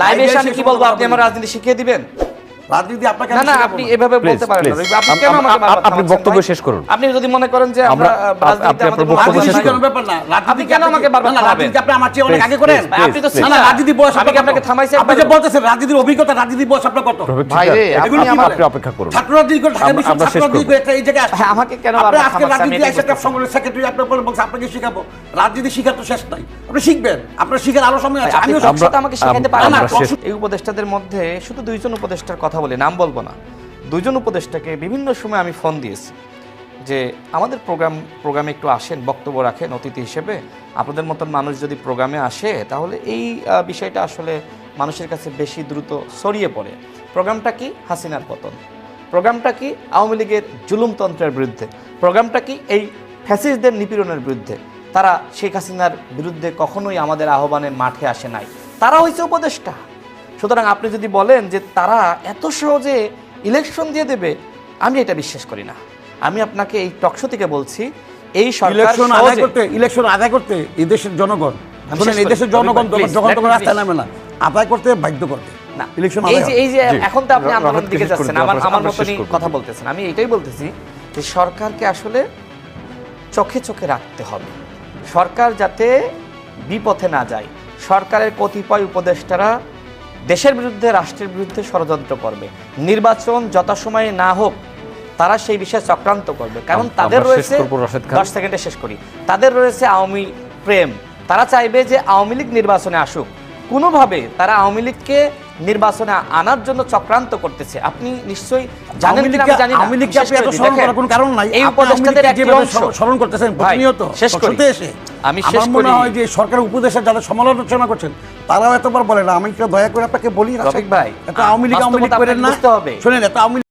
লাইভে এসে কি বলব আপনি আমার রাজনীতি শিখিয়ে দিবেন? রাজনীতি আপনাকে না না আপনি এভাবে বলতে পারেন না। আপনি কেন আমাকে আপনি বক্তব্য শেষ করুন। আপনি যদি মনে করেন যে আমরা আমরা- আহ, আপ- রাজনীতিতে আপনি আপনার আমাদের বক্তব্য শেষ করুন। ব্যাপার না। আপনি কেন আমাকে বারবার না, না, রাজনীতি আপনি আমার চেয়ে অনেক আগে করেন। আপনি তো না, রাজনীতি বয়স আমি আপনাকে কত? আপনি যে বলতেছেন রাজনীতির অভিজ্ঞতা রাজনীতির বয়স আপনার কত? ভাই রে, আপনি আপনি- অপেক্ষা করুন। ছাত্র রাজনীতি করে ঢাকা আমরা- ছাত্র শেষ রাজনীতি করে এই জায়গায় আসছে। হ্যাঁ, আমাকে কেন আপনি আজকে রাজনীতি একটা সংগঠনের সেক্রেটারি আপনার বলে বলছে আপনাকে শিখাবো। রাজনীতি শিখার তো শেষ নাই। আপনি শিখবেন। আপনার শিখার আরও সময় আছে। আমিও আমাকে শেখাতে পারেন না, এই উপদেষ্টাদের মধ্যে শুধু দুইজন উপদেষ্টার কথা বলি, নাম বলব না। দুজন উপদেষ্টাকে বিভিন্ন সময় আমি ফোন দিয়েছি যে, আমাদের প্রোগ্রাম, প্রোগ্রামে একটু আসেন, বক্তব্য রাখেন, অতিথি হিসেবে। আপনাদের মতন মানুষ যদি প্রোগ্রামে আসে, তাহলে এই বিষয়টা আসলে মানুষের কাছে বেশি দ্রুত ছড়িয়ে পড়ে। প্রোগ্রামটা কি? হাসিনার পতন। প্রোগ্রামটা কি? আওয়ামী লীগের জুলুমতন্ত্রের বিরুদ্ধে। প্রোগ্রামটা কি? এই ফ্যাসিস্টদের নিপীড়নের বিরুদ্ধে। তারা শেখ হাসিনার বিরুদ্ধে কখনোই আমাদের আহ্বানে মাঠে আসে নাই। তারা হয়েছে উপদেষ্টা। সুতরাং আপনি যদি বলেন যে তারা এত সহজে ইলেকশন দিয়ে দেবে আমি এটা বিশ্বাস করি না। আমি আপনাকে এই টকশো থেকে বলছি এই ইলেকশন আদায় করতে ইলেকশন আদায় করতে এই দেশের জনগণ আমি এই দেশের জনগণ যখন- তখন রাস্তায় নামে না আদায় করতে বাধ্য করতে না ইলেকশন এই যে এই যে এখন তো আপনি আন্দোলনের দিকে যাচ্ছেন আমার আমরা- আমার মতনই কথা বলতেছেন। আমি এটাই বলতেছি যে সরকারকে আসলে চোখে চোখে রাখতে হবে। সরকার যাতে বিপথে না যায়। সরকারের কতিপয় উপদেষ্টারা দেশের বিরুদ্ধে রাষ্ট্রের বিরুদ্ধে ষড়যন্ত্র করবে। নির্বাচন যথাসময়ে না হোক তারা সেই বিষয়ে চক্রান্ত করবে। কারণ তাদের রয়েছে। দশ সেকেন্ডে শেষ করি। তাদের রয়েছে আওয়ামী প্রেম। তারা চাইবে যে আওয়ামী লীগ নির্বাচনে আসুক। কোনোভাবে তারা আওয়ামী লীগকে নির্বাচনে আনার জন্য চক্রান্ত করতেছে আপনি নিশ্চয়ই জানেন আওয়ামী কিনা আমি জানি না আওয়ামী লীগকে আপনি এত স্মরণ করার কোনো কারণ নাই। এই উপদেষ্টাদের একটি অংশ স্মরণ করতেছেন প্রতিনিয়ত শেষ করি। এসে আমি শেষ করি। হয় যে সরকারের উপদেশে যারা সমালোচনা করছেন তারাও এতবার বলে না আমি দয়া করে আপনাকে বলি ভাই, আওয়ামী লীগ আওয়ামী লীগ করেন না শুনেন আওয়ামী